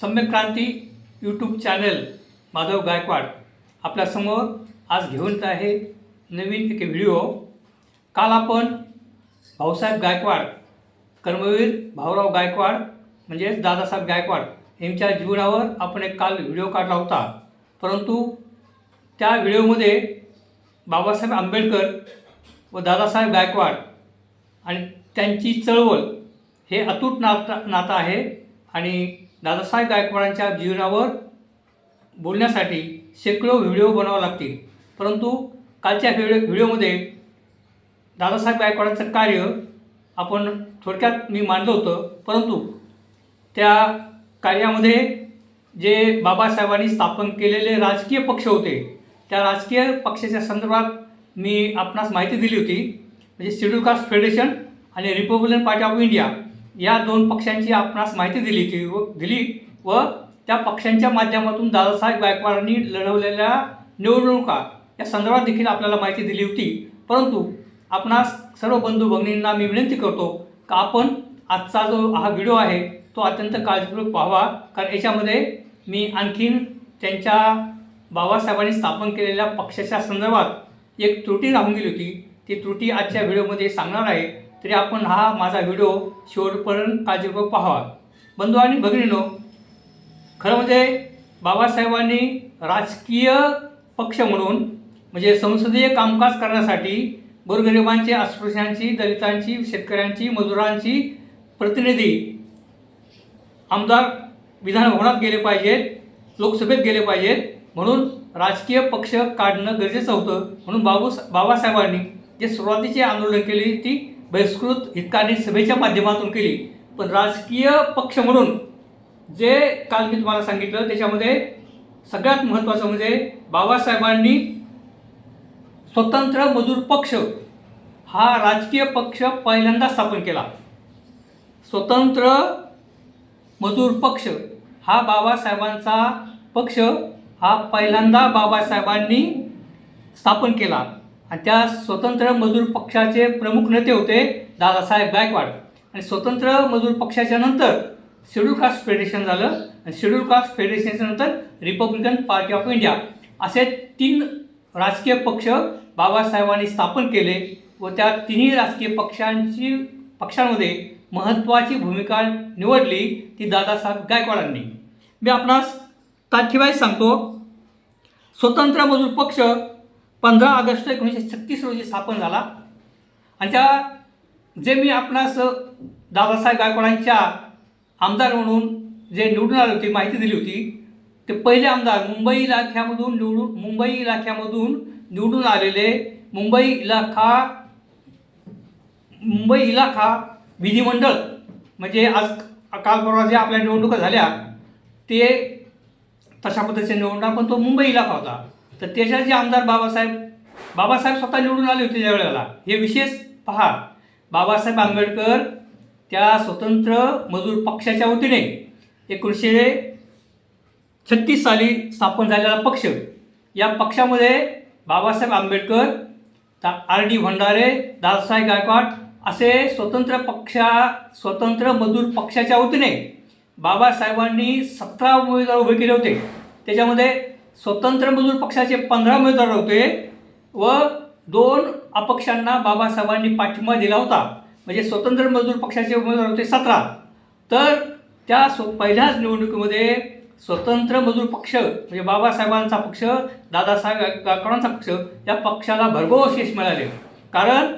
सम्यक्रांती YouTube channel Madhav Gaikwad आपल्यासमोर आज घेऊन येत आहे नवीन एक व्हिडिओ काल आपण भाऊसाहेब गायकवाड कर्मवीर भाऊराव गायकवाड म्हणजेच दादासाहेब गायकवाड यांच्या जीवनावर आपण एक काल व्हिडिओ काढला होता. परंतु त्या व्हिडिओमध्ये बाबासाहेब आंबेडकर व दादासाहेब गायकवाड आणि त्यांची चळवळ हे अतूट नातं नातं आहे आणि दादासाहेब गायकवाडांच्या जीवनावर बोलण्यासाठी शेकडो व्हिडिओ बनवावे लागतील. परंतु कालच्या व्हिडिओ व्हिडिओमध्ये दादासाहेब गायकवाडांचं कार्य आपण थोडक्यात मी मांडलं होतं. परंतु त्या कार्यामध्ये जे बाबासाहेबांनी स्थापन केलेले राजकीय पक्ष होते त्या राजकीय पक्षाच्या संदर्भात मी आपणास माहिती दिली होती. म्हणजे शेड्यूल कास्ट फेडरेशन आणि रिपब्लिकन पार्टी ऑफ इंडिया. या दोन पक्षांची आपणास माहिती दिली होती व दिली व त्या पक्षांच्या माध्यमातून दादासाहेब गायकवाडांनी लढवलेल्या निवडणुका या संदर्भात देखील आपल्याला माहिती दिली होती. परंतु आपणास सर्व बंधू भगिनींना मी विनंती करतो का आपण आजचा जो हा व्हिडिओ आहे तो अत्यंत काळजीपूर्वक पाहावा. कारण याच्यामध्ये मी आणखीन त्यांच्या बाबासाहेबांनी स्थापन केलेल्या पक्षाच्या संदर्भात एक त्रुटी राहून गेली होती. ती त्रुटी आजच्या व्हिडिओमध्ये सांगणार आहे. तरी आपण हा माझा व्हिडिओ शेवटपर्यंत काळजीपूर्वक पाहावा. बंधू आणि भगिनीनो खरं म्हणजे बाबासाहेबांनी राजकीय पक्ष म्हणून म्हणजे संसदीय कामकाज करण्यासाठी गोरगरिबांची अस्पृश्यांची दलितांची शेतकऱ्यांची मजुरांची प्रतिनिधी आमदार विधानभवनात गेले पाहिजेत लोकसभेत गेले पाहिजेत. म्हणून राजकीय पक्ष काढणं गरजेचं होतं. म्हणून बाबू बाबासाहेबांनी जे सुरुवातीची आंदोलन केली ती बहिष्कृत हितकारणी सभेच्या माध्यमातून केली. पण राजकीय पक्ष म्हणून जे काल मी तुम्हाला सांगितलं त्याच्यामध्ये सगळ्यात महत्त्वाचं म्हणजे बाबासाहेबांनी स्वतंत्र मजूर पक्ष हा राजकीय पक्ष पहिल्यांदा स्थापन केला. स्वतंत्र मजूर पक्ष हा बाबासाहेबांचा पक्ष हा पहिल्यांदा बाबासाहेबांनी स्थापन केला. आणि त्या स्वतंत्र मजूर पक्षाचे प्रमुख नेते होते दादासाहेब गायकवाड. आणि स्वतंत्र मजूर पक्षाच्या नंतर शेड्यूल कास्ट फेडरेशन झालं आणि शेड्यूल कास्ट फेडरेशनच्या नंतर रिपब्लिकन पार्टी ऑफ इंडिया असे तीन राजकीय पक्ष बाबासाहेबांनी स्थापन केले व त्या तिन्ही राजकीय पक्षांची पक्षांमध्ये महत्त्वाची भूमिका निवडली ती दादासाहेब गायकवाडांनी. मी आपणास तारखेबाई सांगतो स्वतंत्र मजूर पक्ष पंधरा ऑगस्ट एकोणीसशे छत्तीस रोजी स्थापन झाला. आणि त्या जे मी आपणास दादासाहेब गायकवाडांच्या आमदार म्हणून जे निवडून आले होते माहिती दिली होती ते पहिले आमदार मुंबई इलाख्यामधून निवडून मुंबई इलाख्यामधून निवडून आलेले मुंबई इलाखा मुंबई इलाखा विधिमंडळ म्हणजे आज काल परवा ज्या आपल्या निवडणुका झाल्या ते तशा पद्धतीच्या निवडणुका पण तो मुंबई इलाखा होता. तर त्याच्याचे आमदार बाबासाहेब बाबासाहेब स्वतः निवडून आले होते त्यावेळेला हे विशेष पहा. बाबासाहेब आंबेडकर त्या स्वतंत्र मजूर पक्षाच्या वतीने एकोणीसशे छत्तीस साली स्थापन झालेला पक्ष. या पक्षामध्ये बाबासाहेब आंबेडकर आर डी भंडारे दादासाहेब गायकवाड असे स्वतंत्र पक्षा स्वतंत्र मजूर पक्षाच्या वतीने बाबासाहेबांनी सतरा उमेदवार उभे केले होते. त्याच्यामध्ये स्वतंत्र मजूर पक्षाचे पंधरा उमेदवार होते व दोन अपक्षांना बाबासाहेबांनी पाठिंबा दिला होता. म्हणजे स्वतंत्र मजूर पक्षाचे उमेदवार होते सतरा. तर त्या स्व पहिल्याच निवडणुकीमध्ये स्वतंत्र मजूर पक्ष म्हणजे बाबासाहेबांचा पक्ष दादासाहेब गा- गायकवाडांचा पक्ष या पक्षाला भरघोस यश मिळाले. कारण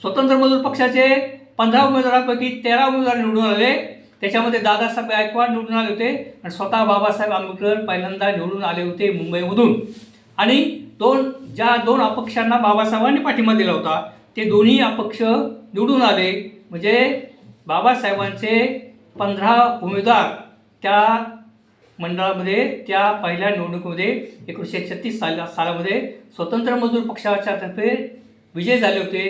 स्वतंत्र मजूर पक्षाचे पंधरा उमेदवारांपैकी तेरा उमेदवार निवडून आले. त्याच्यामध्ये दादासाहेब गायकवाड निवडून आले होते आणि स्वतः बाबासाहेब आंबेडकर पहिल्यांदा निवडून आले होते मुंबईमधून. आणि दोन ज्या दोन अपक्षांना बाबासाहेबांनी पाठिंबा दिला होता ते दोन्ही अपक्ष निवडून आले. म्हणजे बाबासाहेबांचे पंधरा उमेदवार त्या मंडळामध्ये त्या पहिल्या निवडणुकीमध्ये एकोणीसशे छत्तीस साला सालामध्ये स्वतंत्र मजूर पक्षाच्या तर्फे विजय झाले होते.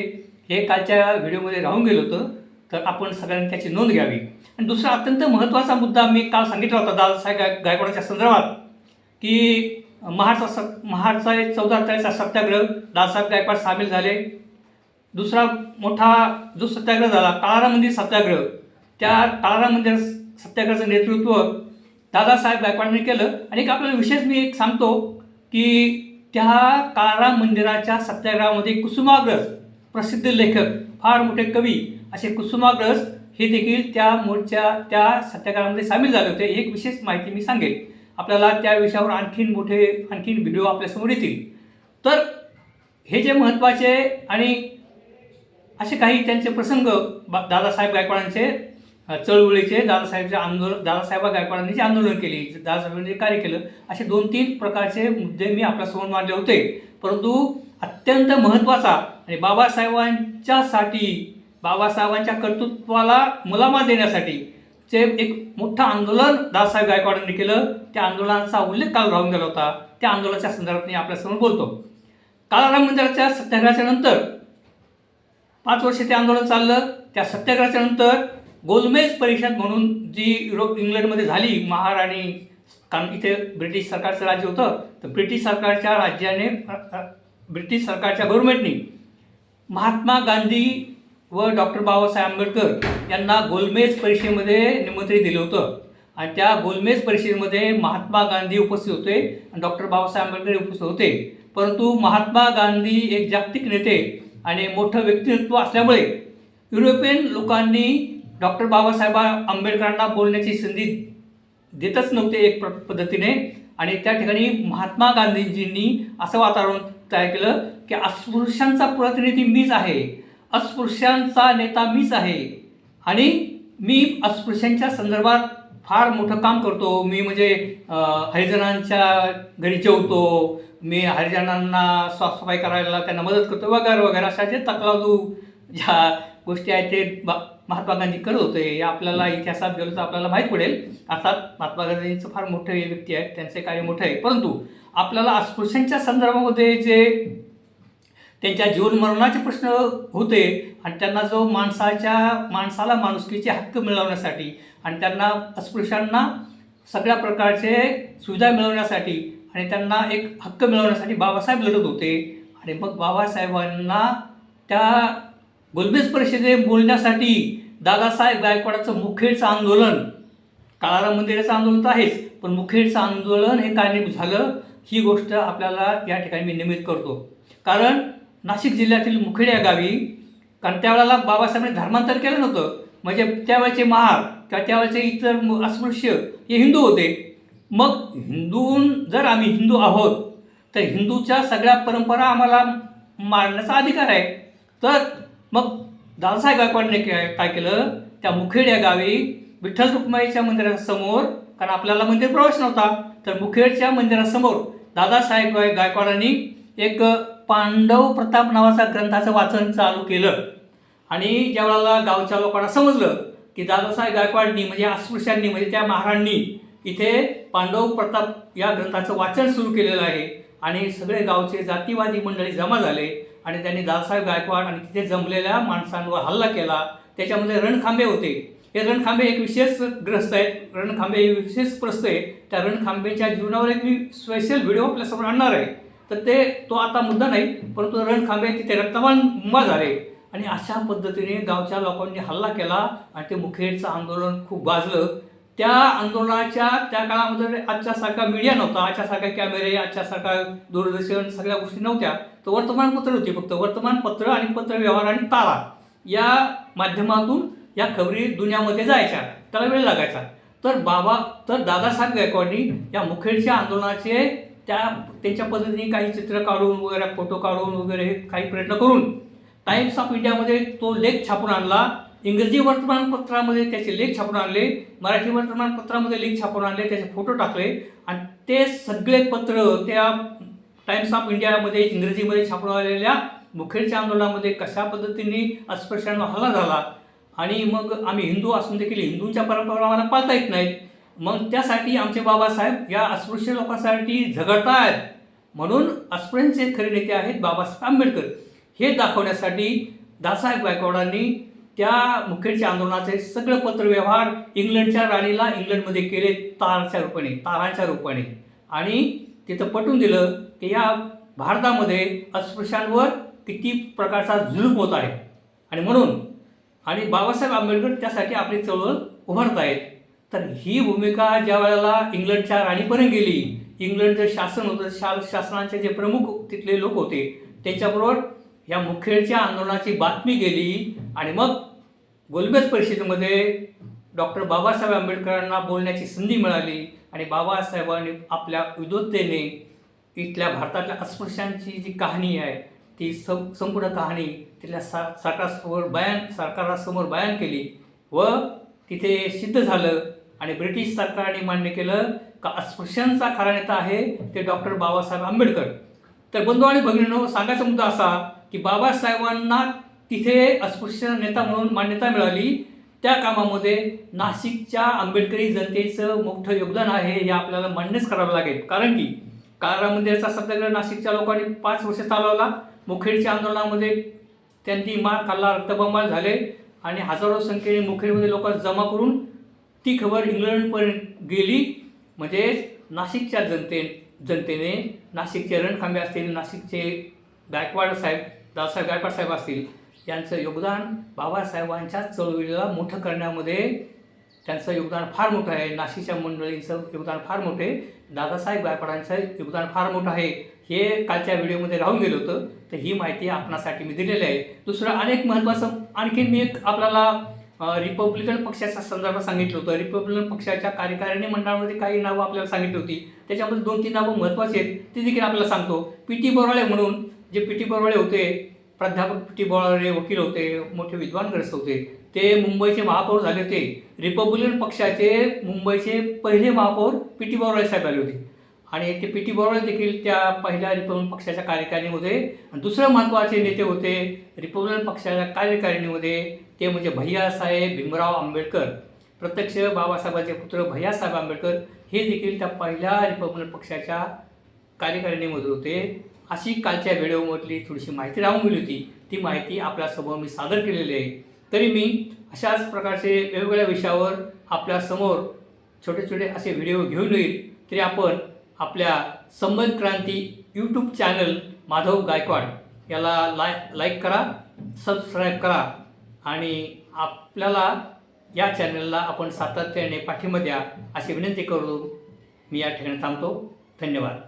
हे कालच्या व्हिडिओमध्ये राहून गेलं होतं. तर आपण सगळ्यांनी त्याची नोंद घ्यावी. आणि दुसरा अत्यंत महत्त्वाचा मुद्दा मी काल सांगितला होता दादासाहेब गाय गायकवाडाच्या संदर्भात की महाडचा स महाडचा एक चौदा तारखेचा सत्याग्रह दादासाहेब गायकवाड सामील झाले. दुसरा मोठा जो सत्याग्रह झाला काळाराम मंदिर सत्याग्रह. त्या काळाराम मंदिर सत्याग्रहाचं नेतृत्व दादासाहेब गायकवाडांनी केलं. आणि एक आपल्याला विशेष मी एक सांगतो की त्या काळाराम मंदिराच्या सत्याग्रहामध्ये कुसुमाग्रज प्रसिद्ध लेखक फार मोठे कवी असे कुसुमाग्रज हे देखील त्या मोर्चा त्या सत्याग्रहामध्ये सामील झाले होते. एक विशेष माहिती मी सांगेल. आपल्याला त्या विषयावर आणखीन मोठे आणखीन व्हिडिओ आपल्यासमोर येतील. तर हे जे महत्त्वाचे आणि असे काही त्यांचे प्रसंग बा दादासाहेब गायकवाडांचे चळवळीचे दादासाहेबचे आंदोलन दादासाहेब गायकवाडांनी जे आंदोलन केले दादासाहेबांनी जे कार्य केलं असे दोन तीन प्रकारचे मुद्दे मी आपल्यासमोर मांडले होते. परंतु अत्यंत महत्त्वाचा आणि बाबासाहेबांच्यासाठी बाबासाहेबांच्या कर्तृत्वाला मुलामा देण्यासाठी जे एक मोठं आंदोलन दादासाहेब गायकवाडांनी केलं त्या आंदोलनाचा उल्लेख काल राहून गेला होता. त्या आंदोलनाच्या संदर्भात मी आपल्यासमोर बोलतो. काळाराम मंदिराच्या सत्याग्रहाच्या नंतर पाच वर्ष ते आंदोलन चाललं. त्या सत्याग्रहाच्या नंतर गोलमेज परिषद म्हणून जी युरोप इंग्लंडमध्ये झाली महाराणी कारण इथे ब्रिटिश सरकारचं राज्य होतं तर ब्रिटिश सरकारच्या राज्याने ब्रिटिश सरकारच्या गव्हर्नमेंटनी महात्मा गांधी व डॉक्टर बाबासाहेब आंबेडकर यांना गोलमेज परिषदेमध्ये निमंत्रित दिलं होतं. आणि त्या गोलमेज परिषदेमध्ये महात्मा गांधी उपस्थित होते आणि डॉक्टर बाबासाहेब आंबेडकर उपस्थित होते. परंतु महात्मा गांधी एक जागतिक नेते आणि मोठं व्यक्तिमत्व असल्यामुळे युरोपियन लोकांनी डॉक्टर बाबासाहेब आंबेडकरांना बोलण्याची संधी देतच नव्हते एक प्र पद्धतीने. आणि त्या ठिकाणी महात्मा गांधीजींनी असं वातावरण तयार केलं की अस्पृश्यांचा प्रतिनिधी मीच आहे. अस्पृश्यांचा नेता मीच आहे. आणि मी अस्पृश्यांच्या संदर्भात फार मोठं काम करतो. मी म्हणजे हरिजनांच्या घरी जेवतो. मी हरिजनांना साफसफाई करायला त्यांना मदत करतो. वगैरे वगैरे अशा जे तकलादू ज्या गोष्टी आहेत ते बा महात्मा गांधी करत होते. हे आपल्याला इतिहासात गेलो तर आपल्याला माहीत पडेल. अर्थात महात्मा गांधींचं फार मोठं हे व्यक्ती आहे त्यांचे कार्य मोठं आहे. परंतु आपल्याला अस्पृश्यांच्या संदर्भामध्ये जे त्यांच्या जीवनमरणाचे प्रश्न होते आणि त्यांना जो माणसाच्या माणसाला माणुसकीचे हक्क मिळवण्यासाठी आणि त्यांना अस्पृश्यांना सगळ्या प्रकारचे सुविधा मिळवण्यासाठी आणि त्यांना एक हक्क मिळवण्यासाठी बाबासाहेब लढत होते. आणि मग बाबासाहेबांना त्या गोलबेज परिषदे बोलण्यासाठी दादासाहेब गायकवाडाचं मुखेडचं आंदोलन काळाराम मंदिराचं आंदोलन तर आहेच पण मुखेडचं आंदोलन हे कारणीभूत झालं. ही गोष्ट आपल्याला या ठिकाणी मी निमित्त करतो. कारण नाशिक जिल्ह्यातील मुखेड या गावी कारण त्यावेळेला बाबासाहेबांनी धर्मांतर केलं नव्हतं. म्हणजे त्यावेळेचे महार किंवा त्यावेळेचे इतर अस्पृश्य हे हिंदू होते. मग हिंदून जर आम्ही हिंदू आहोत तर हिंदूच्या सगळ्या परंपरा आम्हाला मारण्याचा अधिकार आहे. तर मग दादासाहेब गायकवाडने काय काय केलं? त्या मुखेड या गावी विठ्ठल रुक्माईच्या मंदिरासमोर कारण आपल्याला मंदिर प्रवेश नव्हता तर मुखेडच्या मंदिरासमोर दादासाहेब गायकवाडांनी एक पांडव प्रताप नावाचा ग्रंथाचं वाचन चालू केलं. आणि ज्यावेळेला गावच्या लोकांना समजलं की दादासाहेब गायकवाडनी म्हणजे अस्पृश्यांनी म्हणजे त्या महारांनी इथे पांडव प्रताप या ग्रंथाचं वाचन सुरू केलेलं आहे आणि सगळे गावचे जातीवादी मंडळी जमा झाले आणि त्यांनी दादासाहेब गायकवाड आणि तिथे जमलेल्या माणसांवर हल्ला केला. त्याच्यामध्ये रणखांबे होते. हे रणखांबे एक विशेष ग्रस्त आहेत. रणखांबे एक विशेष प्रस्त आहे त्या रणखांबेच्या जीवनावर एक मी स्पेशल व्हिडिओ आपल्यासमोर आणणार आहे. तर ते तो आता मुद्दा नाही परंतु रणखांबे तिथे रक्तवान मुंबा झाले. आणि अशा पद्धतीने गावच्या लोकांनी हल्ला केला आणि ते मुखेडचं आंदोलन खूप गाजलं. त्या आंदोलनाच्या त्या काळामध्ये आजच्यासारखा मीडिया नव्हता. आजच्यासारखा कॅमेरे आजच्यासारखा दूरदर्शन सगळ्या गोष्टी नव्हत्या. तर वर्तमानपत्र होती फक्त. वर्तमानपत्र आणि पत्रव्यवहार आणि तारा या माध्यमातून या खबरी दुनियामध्ये जायच्या. त्याला वेळ लागायचा. तर बाबा तर दादासाहेब गायकवाडनी या मुखेडच्या आंदोलनाचे त्या त्याच्या पद्धतीने काही चित्र काढून वगैरे फोटो काढून वगैरे काही प्रयत्न करून टाइम्स ऑफ इंडियामध्ये तो लेख छापून आणला. इंग्रजी वर्तमानपत्रामध्ये त्याचे लेख छापून आणले. मराठी वर्तमानपत्रामध्ये लेख छापून आणले. त्याचे फोटो टाकले. आणि ते सगळे पत्र त्या टाइम्स ऑफ इंडियामध्ये इंग्रजीमध्ये छापून आलेल्या मुखेडच्या आंदोलनामध्ये कशा पद्धतीने अस्पृश्यांना हल्ला झाला? आणि मग आम्ही हिंदू असून देखील हिंदूंच्या परंपरा आम्हाला पाळता येत नाहीत. मग त्यासाठी आमचे बाबासाहेब या अस्पृश्य लोकांसाठी झगडतायत. म्हणून अस्पृश्यांचे खरे नेते आहेत बाबासाहेब आंबेडकर. हे दाखवण्यासाठी दासाहेब गायकवाडांनी त्या मुखेडच्या आंदोलनाचे सगळं पत्रव्यवहार इंग्लंडच्या राणीला इंग्लंडमध्ये केले तारच्या रूपाने तारांच्या रूपाने. आणि तिथं पटवून दिलं की या भारतामध्ये अस्पृश्यांवर किती प्रकारचा जुलूम होत आहे. आणि म्हणून आणि बाबासाहेब आंबेडकर त्यासाठी आपली चळवळ उभारत आहेत तर ही भूमिका ज्या वेळेला इंग्लंडच्या राणीपर्यंत गेली इंग्लंडचं शासन होतं शा शासनाचे जे प्रमुख तिथले लोक होते त्यांच्याबरोबर या मुखेडच्या आंदोलनाची बातमी गेली आणि मग गोलबेज परिषदेमध्ये डॉक्टर बाबासाहेब आंबेडकरांना बोलण्याची संधी मिळाली आणि बाबासाहेबांनी आपल्या विद्वत्तेने इथल्या भारतातल्या अस्पृश्यांची जी कहाणी आहे ती सं संपूर्ण कहाणी तिथल्या सा सरकारसमोर बयान सरकारासमोर बयान केली व तिथे सिद्ध झालं. आणि ब्रिटिश सरकारने मान्य केलं का अस्पृश्यांचा खरा नेता आहे ते डॉक्टर बाबासाहेब आंबेडकर. तर बंधू आणि भगिनीनो सांगायचा मुद्दा असा की बाबासाहेबांना तिथे अस्पृश्य नेता म्हणून मान्यता मिळाली. त्या कामामध्ये नाशिकच्या आंबेडकरी जनतेचं मोठं योगदान आहे हे आपल्याला मान्यच करावं लागेल. कारण की काळामंदिराचा सत्याग्रह नाशिकच्या लोकांनी पाच वर्ष चालवला. मुखेडच्या आंदोलनामध्ये त्यांनी मार खाल्ला रक्तबंबाळ झाले आणि हजारो संख्येने मुखेडमध्ये लोक जमा करून ती खबर इंग्लंडपर्यंत गेली. म्हणजेच नाशिकच्या जनते जनतेने नाशिकचे रणखांबे असतील नाशिकचे गायकवाड साहेब दादासाहेब गायकवाड साहेब असतील यांचं योगदान बाबासाहेबांच्या चळवळीला मोठं करण्यामध्ये त्यांचं योगदान फार मोठं आहे. नाशिकच्या मंडळींचं योगदान फार मोठं आहे. दादासाहेब गायकवाडांचं योगदान फार मोठं आहे. हे कालच्या व्हिडिओमध्ये राहून गेलं होतं. तर ही माहिती आपणासाठी मी दिलेली आहे. दुसरं अनेक महत्त्वाचं आणखीन मी एक आपल्याला रिपब्लिकन पक्षाच्या संदर्भात सांगितलं होतं. रिपब्लिकन पक्षाच्या कार्यकारिणी मंडळामध्ये काही नावं आपल्याला सांगितली होती. त्याच्यामध्ये दोन तीन नावं महत्त्वाची आहेत. ती देखील आपल्याला सांगतो. पी टी बोराळे म्हणून जे पी टी बोराळे होते प्राध्यापक पी टी बोराळे वकील होते मोठे विद्वानग्रस्त होते. ते मुंबईचे महापौर झाले होते. रिपब्लिकन पक्षाचे मुंबईचे पहिले महापौर पी टी बोराळे साहेब आले होते. आणि ते पी टी बरोबर देखील त्या पहिल्या रिपब्लिकन पक्षाच्या कार्यकारिणीमध्ये आणि दुसरे महत्त्वाचे नेते होते रिपब्लिकन पक्षाच्या कार्यकारिणीमध्ये ते म्हणजे भैयासाहेब भीमराव आंबेडकर प्रत्यक्ष बाबासाहेबांचे पुत्र भैयासाहेब आंबेडकर हे देखील त्या पहिल्या रिपब्लिकन पक्षाच्या कार्यकारिणीमध्ये होते. अशी कालच्या व्हिडिओमधली थोडीशी माहिती राहून गेली होती. ती माहिती आपल्यासमोर मी सादर केलेली आहे. तरी मी अशाच प्रकारचे वेगवेगळ्या विषयावर आपल्यासमोर छोटे छोटे असे व्हिडिओ घेऊन येईल. तरी आपण आपल्या संबंध क्रांती यूट्यूब चॅनल माधव गायकवाड. याला लाय लाईक करा सबस्क्राईब करा आणि आपल्याला या चॅनलला आपण सातत्याने पाठिंबा द्या अशी विनंती करून मी या ठिकाणी थांबतो. धन्यवाद.